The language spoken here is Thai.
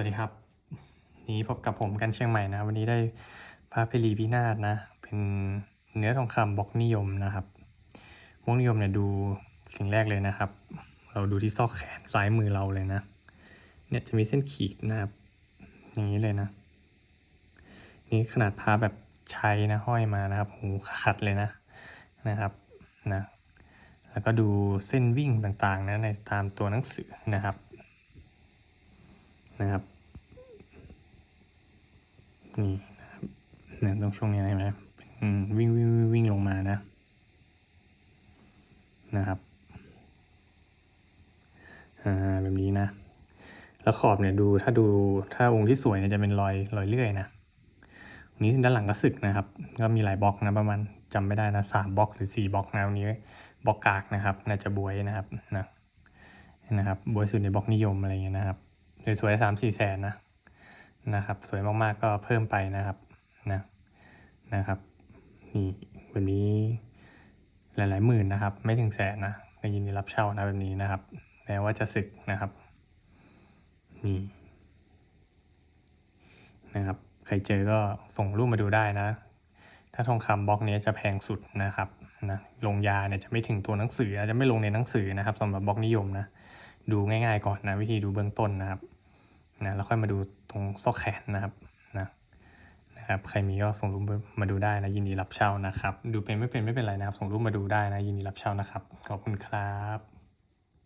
วัสดีครับ นี้พบกับผมกันเชียงใหม่นะ วันนี้ได้พระเพลีพินาศนะ เป็นเนื้อทองคำบล็อกนิยมนะครับบล็อกนิยมเนี่ยดูสิ่งแรกเลยนะครับ เราดูที่ซอกแขนซ้ายมือเราเลยนะ เนี่ยจะมีเส้นขีดนะครับ อย่างนี้เลยนะ นี่ขนาดพาแบบใช้นะห้อยมานะครับหูขาดเลยนะนะครับนะ แล้วก็ดูเส้นวิ่งต่างๆนะในตามตัวหนังสือนะครับ นะครับนี่นะครับเนี่ยตรงช่วงนี้เห็นไหมวิ่งวิ่งวิ่งวิ่งลงมานะ นะครับอ่าแบบนี้นะ แล้วขอบเนี่ยดูถ้าดูถ้าองค์ที่สวยเนี่ยจะเป็นรอยรอยเลื่อยนะนี้ด้านหลังก็สึกนะครับ ก็มีหลายบล็อกนะประมาณจำไม่ได้นะสามบล็อกหรือสี่บล็อกนะวันนี้บล็อกกากนะครับ น่าจะบวยนะครับนะนะครับบวยสุดในบล็อกนิยมอะไรเงี้ยนะครับ สวยๆสามสี่แสนนะนะครับ สวยมากๆก็เพิ่มไปนะครับนะนะครับนี่แบบนี้หลายๆหมื่นนะครับ ไม่ถึงแสนนะในยินดีรับเช่านะแบบนี้นะครับแม้ว่าจะสึกนะครับนี่นะครับ ใครเจอก็ส่งรูปมาดูได้นะ ถ้าทองคำบล็อกนี้จะแพงสุดนะครับนะลงยาเนี่ยจะไม่ถึงตัวหนังสือจะไม่ลงในหนังสือนะครับสำหรับบล็อกนิยมนะดูง่ายๆก่อนนะวิธีดูเบื้องต้นนะครับ นะแล้วค่อยมาดูตรงซอกแขนนะครับนะนะครับใครมีก็ส่งรูปมาดูได้นะยินดีรับเช่านะครับ ดูเป็นไม่เป็นไม่เป็นไรนะครับ ส่งรูปมาดูได้นะยินดีรับเช่านะครับขอบคุณครับ